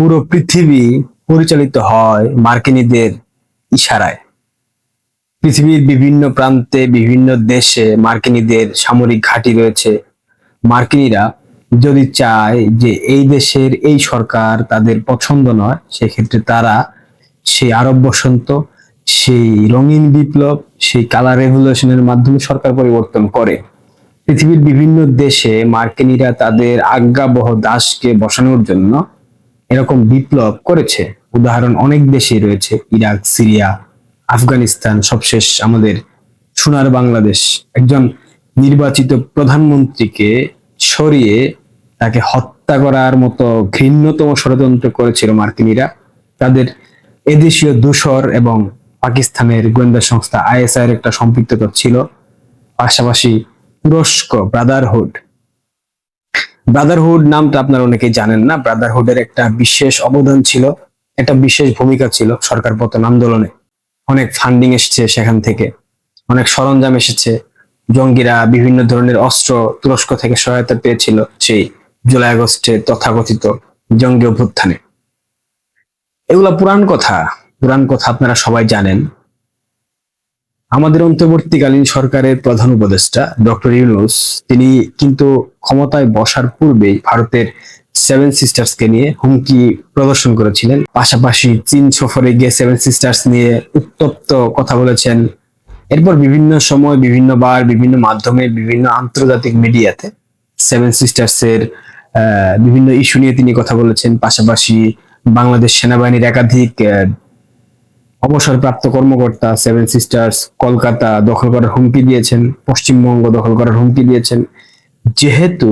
পুরো পৃথিবী পরিচালিত হয় মার্কিনীদের ইশারায়। পৃথিবীর বিভিন্ন প্রান্তে, বিভিন্ন দেশে মার্কিনীদের সামরিক ঘাঁটি রয়েছে। মার্কিনীরা যদি চায় যে এই দেশের এই সরকার তাদের পছন্দ নয়, সেক্ষেত্রে তারা সেই আরব বসন্ত, সেই রঙিন বিপ্লব, সেই কালার রেভলিউশনের মাধ্যমে সরকার পরিবর্তন করে। পৃথিবীর বিভিন্ন দেশে মার্কিনীরা তাদের আজ্ঞাবহ দাসকে বসানোর জন্য এরকম বিপ্লব করেছে। উদাহরণ অনেক দেশেই রয়েছে। ইরাক, সিরিয়া, আফগানিস্তান, সবশেষ আমাদের সোনার বাংলাদেশ। একজন নির্বাচিত প্রধানমন্ত্রীকে সরিয়ে তাকে হত্যা করার মতো ঘৃণ্যতম ষড়যন্ত্র করেছিল মার্কিনীরা তাদের এদেশীয় দূষর এবং পাকিস্তানের গোয়েন্দা সংস্থা আইএসআই এর একটা সম্পৃক্ততা ছিল। পাশাপাশি তুরস্ক ব্রাদারহুড ব্রাদারহুড নামটা আপনারা অনেকেই জানেন না। ব্রাদারহুডের একটা বিশেষ অবদান ছিল, একটা বিশেষ ভূমিকা ছিল সরকার পতন আন্দোলনে। অনেক ফান্ডিং এসেছে সেখান থেকে, অনেক সরঞ্জাম এসেছে। জঙ্গিরা বিভিন্ন ধরনের অস্ত্র তুরস্ক থেকে সহায়তা পেয়েছিল সেই জুলাই আগস্টে তথাকথিত জঙ্গি অভ্যুত্থানে। এগুলা পুরাণ কথা। পুরাণ কথা আপনারা সবাই জানেন। আমাদের অন্তর্বর্তীকালীন সরকারের প্রধান উপদেষ্টা ডক্টর ইউনুস তিনি কিন্তু ক্ষমতায় বসার পূর্বেই ভারতের সেভেন সিস্টার্স কে নিয়ে হুমকি প্রদর্শন করেছিলেন। পাশাপাশি চীন সফরে গিয়ে সেভেন সিস্টার্স নিয়ে উত্তপ্ত কথা বলেছেন। এরপর বিভিন্ন সময় বিভিন্ন বার বিভিন্ন মাধ্যমে বিভিন্ন আন্তর্জাতিক মিডিয়াতে সেভেন সিস্টার্স এর আহ, বিভিন্ন ইস্যু নিয়ে তিনি কথা বলেছেন। পাশাপাশি বাংলাদেশ সেনাবাহিনীর একাধিক অবসরপ্রাপ্ত কর্মকর্তা সেভেন সিস্টার্স কলকাতা দখল করার হুমকি দিয়েছেন, পশ্চিমবঙ্গ দখল করার হুমকি দিয়েছেন। যেহেতু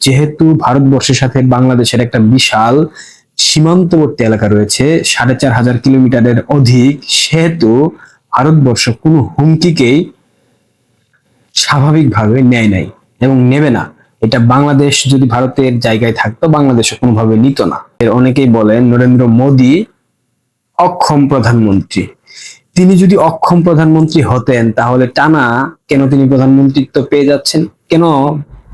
যেহেতু ভারতবর্ষের সাথে বাংলাদেশের একটা বিশাল সীমান্তবর্তী এলাকা রয়েছে, সাড়ে চার হাজার কিলোমিটারের অধিক, সেহেতু ভারতবর্ষ কোনো হুমকিকেই স্বাভাবিকভাবে নেয় নাই এবং নেবে না। এটা বাংলাদেশ যদি ভারতের জায়গায় থাকতো বাংলাদেশ কোনোভাবে নিত না। এর অনেকেই বলেন, নরেন্দ্র মোদী অক্ষম প্রধানমন্ত্রী। তিনি যদি অক্ষম প্রধানমন্ত্রী হতেন, তাহলে টানা কেন তিনি প্রধানমন্ত্রিত্ব পেয়ে যাচ্ছেন? কেন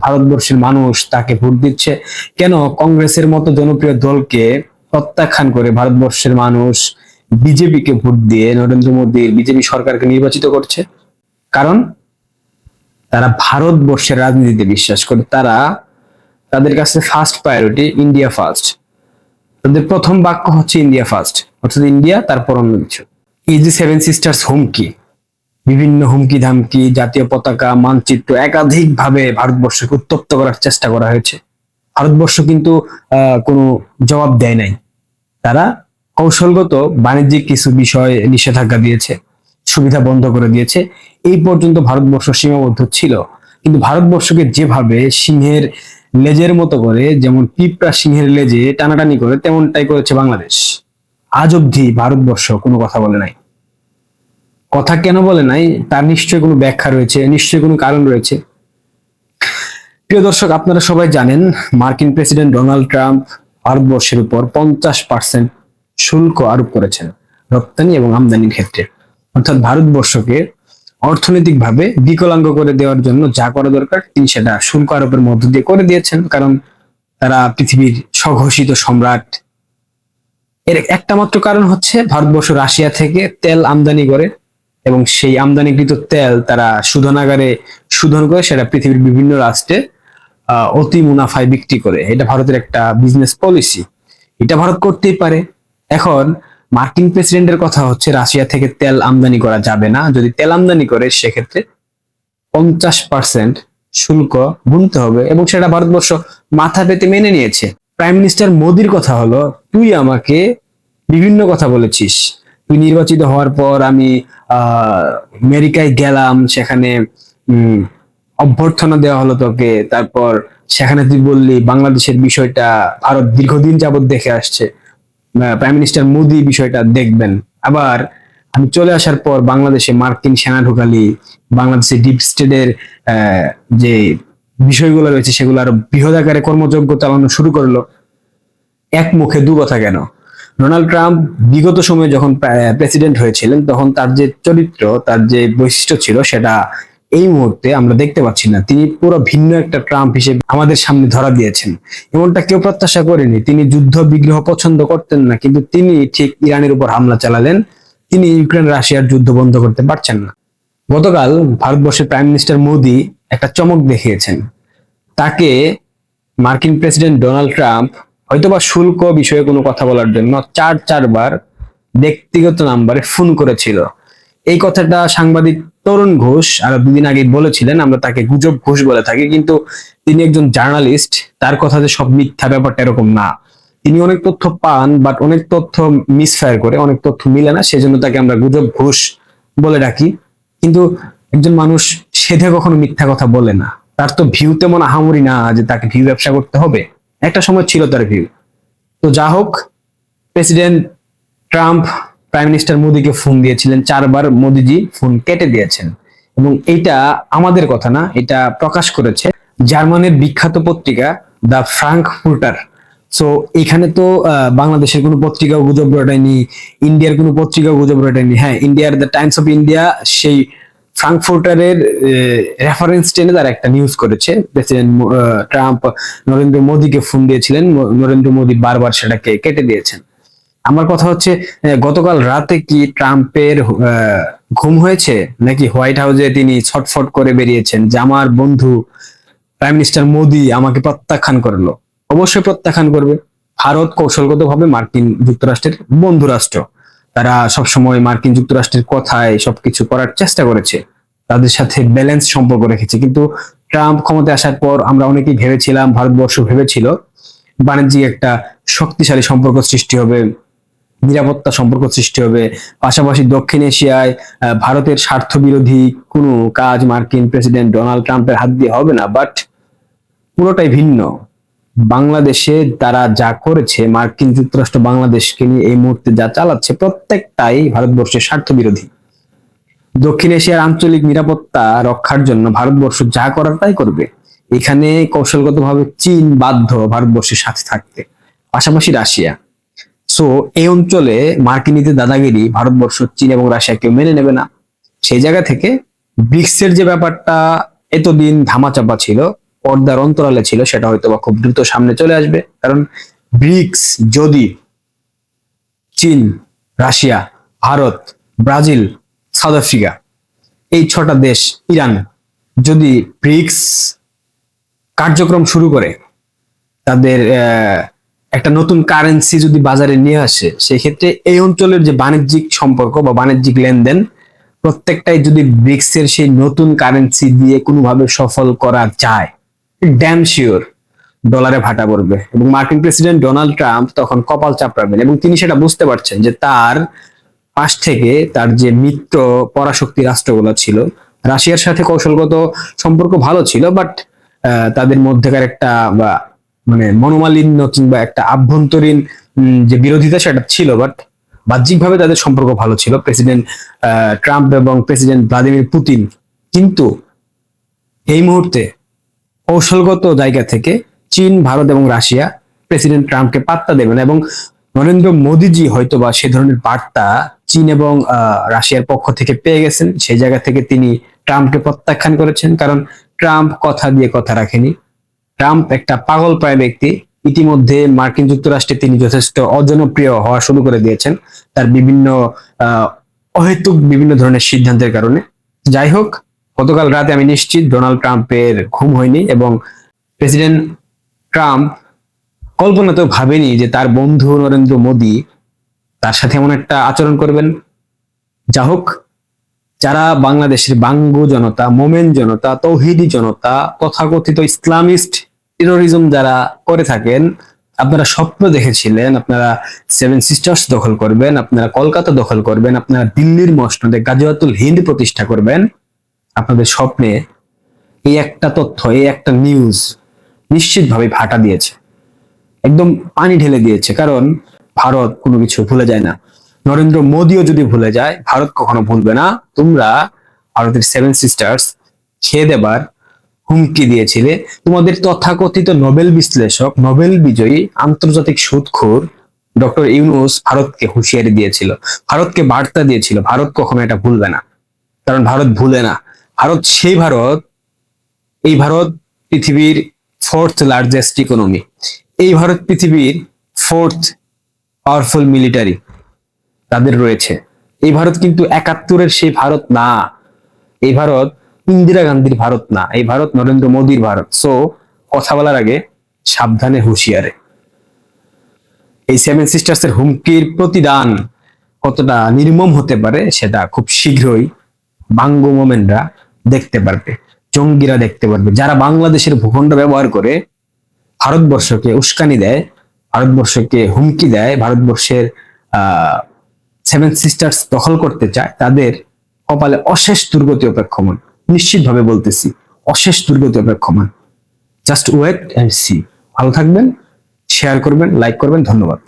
ভারতবর্ষের মানুষ তাকে ভোট দিচ্ছে? কেন কংগ্রেসের মতো জনপ্রিয় দলকে প্রত্যাখ্যান করে ভারতবর্ষের মানুষ বিজেপিকে ভোট দিয়ে নরেন্দ্র মোদীর বিজেপি সরকারকে নির্বাচিত করছে? কারণ তারা ভারতবর্ষের রাজনীতিতে বিশ্বাস করে। তারা তাদের কাছে ফার্স্ট প্রায়োরিটি ইন্ডিয়া ফার্স্ট তাদের প্রথম বাক্য হচ্ছে ইন্ডিয়া ফার্স্ট অর্থাৎ ইন্ডিয়া তারপর অন্য কিছু এই যে সেভেন সিস্টার্স হুমকি, বিভিন্ন হুমকি ধামকি, জাতীয় পতাকা, মানচিত্র একাধিক ভাবে ভারতবর্ষকে উত্তপ্ত করার চেষ্টা করা হয়েছে। ভারতবর্ষ কিন্তু কোনো জবাব দেয় নাই। তারা কৌশলগত বাণিজ্যিক কিছু বিষয়, নিষেধাজ্ঞা দিয়েছে, সুবিধা বন্ধ করে দিয়েছে। এই পর্যন্ত ভারতবর্ষ সীমাবদ্ধ ছিল। কিন্তু ভারতবর্ষকে যেভাবে সিংহের লেজের মতো করে, যেমন পিঁপড়া সিংহের লেজে টানাটানি করে, তেমনটাই করেছে বাংলাদেশ। আজ অবধি ভারতবর্ষ কোনো কথা বলে নাই। কথা কেন বলে নাই? তার নিশ্চয় কোনো ব্যাখ্যা রয়েছে নিশ্চয়ই কোনো কারণ রয়েছে। প্রিয় দর্শক, আপনারা সবাই জানেন, মার্কিন প্রেসিডেন্ট ডোনাল্ড ট্রাম্প ভারতবর্ষের উপর পঞ্চাশ পার্সেন্ট শুল্ক আরোপ করেছেন, রপ্তানি এবং আমদানির ক্ষেত্রে। অর্থাৎ ভারতবর্ষকে অর্থনৈতিকভাবে বিকলাঙ্গ করে দেওয়ার জন্য যা করা দরকার, তিনি সেটা শুল্ক আরোপের মধ্য দিয়ে করে দিয়েছেন, কারণ তারা পৃথিবীর স্বঘোষিত সম্রাট এর একটা মাত্র কারণ হচ্ছে ভারতবর্ষ রাশিয়া থেকে তেল আমদানি করে এবং সেই আমদানিকৃত তেল তারা শোধনাগারে শোধন করে সেটা পৃথিবীর বিভিন্ন রাষ্ট্রে অতি মুনাফায় বিক্রি করে। এটা ভারতের একটা বিজনেস পলিসি এটা ভারত করতেই পারে। এখন মার্কিন প্রেসিডেন্টের কথা হচ্ছে, রাশিয়া থেকে তেল আমদানি করা যাবে না। যদি তেল আমদানি করে, সেক্ষেত্রে পঞ্চাশ পার্সেন্ট শুল্ক গুনতে হবে এবং সেটা ভারতবর্ষ মাথা পেতে মেনে নিয়েছে। প্রাইম মিনিস্টার মোদির কথা হলো, তুই আমাকে বিভিন্ন কথা বলেছিস। তুই নির্বাচিত হওয়ার পর আমি আমেরিকায় গেলাম, সেখানে অভ্যর্থনা দেওয়া হলো তোকে। তারপর সেখানে তুই বললি, বাংলাদেশের বিষয়টা ভারত দীর্ঘদিন যাবৎ দেখে আসছে। প্রাইম মিনিস্টার মোদি বিষয়টা দেখবেন। আবার আমি চলে আসার পর বাংলাদেশে মার্কিন সেনা ঢুকালি। বাংলাদেশে ডিপ স্টেটের যে বিষয়গুলো রয়েছে, সেগুলো আরও বৃহৎ আকারে কর্মযজ্ঞ চালানো শুরু করল। এক মুখে দু কথা কেন? ডোনাল্ড ট্রাম্প বিগত সময়ে যখন প্রেসিডেন্ট হয়েছিলেন, তখন তার যে চরিত্র, তার যে বৈশিষ্ট্য ছিল, সেটা এই মুহূর্তে আমরা দেখতে পাচ্ছি না। তিনি পুরো ভিন্ন একটা ট্রাম্প হিসেবে আমাদের সামনে ধরা দিয়েছেন। এমনটা কেউ প্রত্যাশা করেনি। তিনি যুদ্ধ, বিগ্রহ পছন্দ করতেন না, কিন্তু তিনি ঠিক ইরানের উপর হামলা চালালেন। তিনি ইউক্রেন, রাশিয়ার যুদ্ধ বন্ধ করতে পারছেন না। গতকাল ভারতবর্ষের প্রাইম মিনিস্টার মোদী একটা চমক দেখিয়েছেন। তাকে মার্কিন প্রেসিডেন্ট ডোনাল্ড ট্রাম্প হয়তোবা শুল্ক বিষয়ে কোনো কথা বলার জন্য চার চারবার ব্যক্তিগত নাম্বারে ফোন করেছিল। এই কথাটা সাংবাদিক তরুণ ঘোষ আর দুদিন আগে বলেছিলেন, আমরা তাকে গুজব ঘোষ বলে থাকি, কিন্তু তিনি একজন জার্নালিস্ট, তার কথা যে সব মিথ্যা ব্যাপারটা এরকম না। তিনি অনেক তথ্য পান বাট অনেক তথ্য মিসফায়ার করে, অনেক তথ্য মিলে না, সেজন্য তাকে আমরা গুজব ঘোষ বলে ডাকি। কিন্তু একজন মানুষ সেধে কখনো মিথ্যা কথা বলে না। তার তো ভিউ তেমন আহামরি না যে তাকে ভিউ ব্যবসা করতে হবে। একটা সময় ছিল তার ভিউ তো যা হোক প্রেসিডেন্ট ট্রাম্প প্রাইম মিনিস্টার মোদীকে ফোন দিয়েছিলেন, চারবার মোদিজি ফোন কেটে দিয়েছেন। এবং এটা আমাদের কথা না, এটা প্রকাশ করেছে জার্মানের বিখ্যাত পত্রিকা দ্য ফ্রাঙ্ক ফুটার সো এখানে তো বাংলাদেশের কোনো পত্রিকাও গুজব রটায়নি ইন্ডিয়ার কোনো পত্রিকাও গুজব রটায়নি হ্যাঁ ইন্ডিয়ার দ্য টাইমস অফ ইন্ডিয়া সেই ফ্রাঙ্কফুর্টারের রেফারেন্স টেনে তারা একটা নিউজ করেছে। প্রেসিডেন্ট ট্রাম্প নরেন্দ্র মোদীকে ফোন দিয়েছিলেন। নরেন্দ্র মোদী বারবার সেটাকে কেটে দিয়েছেন। আমার কথা হচ্ছে গতকাল রাতে কি ট্রাম্পের ঘুম হয়েছে? নাকি হোয়াইট হাউসে তিনি ছটফট করে বেরিয়েছেন যে আমার বন্ধু প্রাইম মিনিস্টার মোদী আমাকে প্রত্যাখ্যান করল? অবশ্যই প্রত্যাখ্যান করবে। ভারত কৌশলগতভাবে মার্কিন যুক্তরাষ্ট্রের বন্ধু রাষ্ট্র তারা সবসময় মার্কিন যুক্তরাষ্ট্রের কথায় সবকিছু করার চেষ্টা করেছে, তাদের সাথে ব্যালেন্স সম্পর্ক রেখেছে। কিন্তু ট্রাম্প ক্ষমতায় আসার পর আমরা অনেকেই ভেবেছিলাম, ভারতবর্ষ ভেবেছিল, বাণিজ্যিক একটা শক্তিশালী সম্পর্ক সৃষ্টি হবে, নিরাপত্তা সম্পর্ক সৃষ্টি হবে, পাশাপাশি দক্ষিণ এশিয়ায় ভারতের স্বার্থ বিরোধী কোনো কাজ মার্কিন প্রেসিডেন্ট ডোনাল্ড ট্রাম্পের হাত দিয়ে হবে না, বাট পুরোটাই ভিন্ন। বাংলাদেশে তারা যা করেছে, মার্কিন যুক্তরাষ্ট্র বাংলাদেশকে নিয়ে এই মুহূর্তে যা চালাচ্ছে প্রত্যেকটাই ভারতবর্ষের স্বার্থ বিরোধী দক্ষিণ এশিয়ার আঞ্চলিক নিরাপত্তা রক্ষার জন্য ভারতবর্ষ যা করার তাই করবে। এখানে কৌশলগতভাবে চীন বাধ্য ভারতবর্ষের সাথে থাকতে, পাশাপাশি রাশিয়া। সো এই অঞ্চলে মার্কিনীতে দাদাগিরি ভারতবর্ষ, চীন এবং রাশিয়া কেউ মেনে নেবে না। সেই জায়গা থেকে ব্রিক্সের যে ব্যাপারটা এতদিন ধামাচাপা ছিল পর্দার অন্তরালে ছিল, সেটা হয়তো বা খুব দ্রুত সামনে চলে আসবে। কারণ ব্রিক্স যদি চীন, Russia, Bharat, Brazil, South Africa, এই ছটা দেশ, ইরান, যদি ব্রিক্স কার্যক্রম শুরু করে, তাদের একটা নতুন কারেন্সি যদি বাজারে নিয়ে আসে, সেক্ষেত্রে এই অঞ্চলের যে বাণিজ্যিক সম্পর্ক বা বাণিজ্যিক লেনদেন, প্রত্যেকটাই যদি ব্রিক্সের সেই নতুন কারেন্সি দিয়ে কোনোভাবে সফল করা যায়। ড্যাম শিওর ডলারে ভাটা পড়বে। এবং মার্কিন প্রেসিডেন্ট ডোনাল্ড ট্রাম্প তখন কপাল চাপড়াবেন এবং তিনি সেটা বুঝতে পারছেন যে তার পাশ থেকে তার যে মিত্র পরাশক্তি রাষ্ট্রগুলো ছিল, রাশিয়ার সাথে কৌশলগত সম্পর্ক ভালো ছিল বাট তাদের মধ্যেকার একটা বা মানে মনোমালিন্য কিংবা একটা আভ্যন্তরীণ যে বিরোধিতা সেটা ছিল বাট বাহ্যিকভাবে তাদের সম্পর্ক ভালো ছিল। প্রেসিডেন্ট ট্রাম্প এবং প্রেসিডেন্ট ভ্লাদিমির পুতিন কিন্তু এই মুহূর্তে কৌশলগত জায়গা থেকে চীন, ভারত এবং রাশিয়া প্রেসিডেন্ট ট্রাম্পকে পাত্তা দেবে না এবং নরেন্দ্র মোদীজি হয়তো বা সে ধরনের বার্তা চীন এবং রাশিয়ার পক্ষ থেকে পেয়ে গেছেন। সেই জায়গা থেকে তিনি ট্রাম্পকে প্রত্যাখ্যান করেছেন কারণ ট্রাম্প কথা দিয়ে কথা রাখেনি। ট্রাম্প একটা পাগল প্রায় ব্যক্তি। ইতিমধ্যে মার্কিন যুক্তরাষ্ট্রে তিনি যথেষ্ট অজনপ্রিয় হওয়া শুরু করে দিয়েছেন তার বিভিন্ন অহেতুক বিভিন্ন ধরনের সিদ্ধান্তের কারণে। যাই হোক গতকাল রাতে আমি নিশ্চিত ডোনাল্ড ট্রাম্পের ঘুম হয়নি এবং প্রেসিডেন্ট ট্রাম্প কল্পনাতেও ভাবেনি যে তার বন্ধু নরেন্দ্র মোদী তার সাথে এমন একটা আচরণ করবেন। যা হোক, যারা বাংলাদেশের বাঙ্গু জনতা, মোমেন জনতা, তৌহিদি জনতা, তথাকথিত ইসলামিস্ট টেরোরিজম যারা করে থাকেন, আপনারা স্বপ্ন দেখেছিলেন, আপনারা সেভেন সিস্টার্স দখল করবেন, আপনারা কলকাতা দখল করবেন, আপনারা দিল্লির মসনদে গাজিয়াতুল হিন্দ প্রতিষ্ঠা করবেন। আপনাদের স্বপ্নে এই একটা তথ্য, এই একটা নিউজ নিশ্চিতভাবে ভাটা দিয়েছে। একদম পানি ঢেলে দিয়েছে, কারণ ভারত কোনো কিছু ভুলে যায় না। নরেন্দ্র মোদীও যদি ভুলে যায়, ভারত কখনো ভুলবে না। তোমরা ভারতের সেভেন সিস্টার্স খেয়ে দেবার হুমকি দিয়েছিলে। তোমাদের তথাকথিত নোবেল বিশ্লেষক, নোবেল বিজয়ী, আন্তর্জাতিক সুদখোর ডক্টর ইউনুস ভারতকে হুঁশিয়ারি দিয়েছিল। ভারতকে বার্তা দিয়েছিল, ভারত কখনো এটা ভুলবে না। কারণ ভারত ভুলে না। ভারত, সেই ভারত, এই ভারত পৃথিবীর ফোর্থ লার্জেস্ট ইকোনমি এই ভারত পৃথিবীর ফোর্থ পাওয়ারফুল মিলিটারি তাদের রয়েছে। এই ভারত কিন্তু একাত্তরের সেই ভারত না। এই ভারত ইন্দিরা গান্ধীর ভারত না। এই ভারত নরেন্দ্র মোদীর ভারত। সো কথা বলার আগে সাবধানে, হুঁশিয়ারে। এই সেভেন সিস্টার্স এর হুমকির প্রতিদান কতটা নির্মম হতে পারে সেটা খুব শীঘ্রই বাঙ্গো মোমেনরা দেখতে পারবে, জঙ্গিরা দেখতে পারবে। যারা বাংলাদেশের ভূখণ্ড ব্যবহার করে ভারতবর্ষকে উস্কানি দেয়, ভারতবর্ষকে হুমকি দেয়, ভারতবর্ষের সেভেন সিস্টার্স দখল করতে চায়, তাদের কপালে অশেষ দুর্গতি অপেক্ষমান। নিশ্চিতভাবে বলতেছি, অশেষ দুর্গতি অপেক্ষমান। জাস্ট ওয়েট অ্যান্ড সি ভালো থাকবেন শেয়ার করবেন লাইক করবেন, ধন্যবাদ।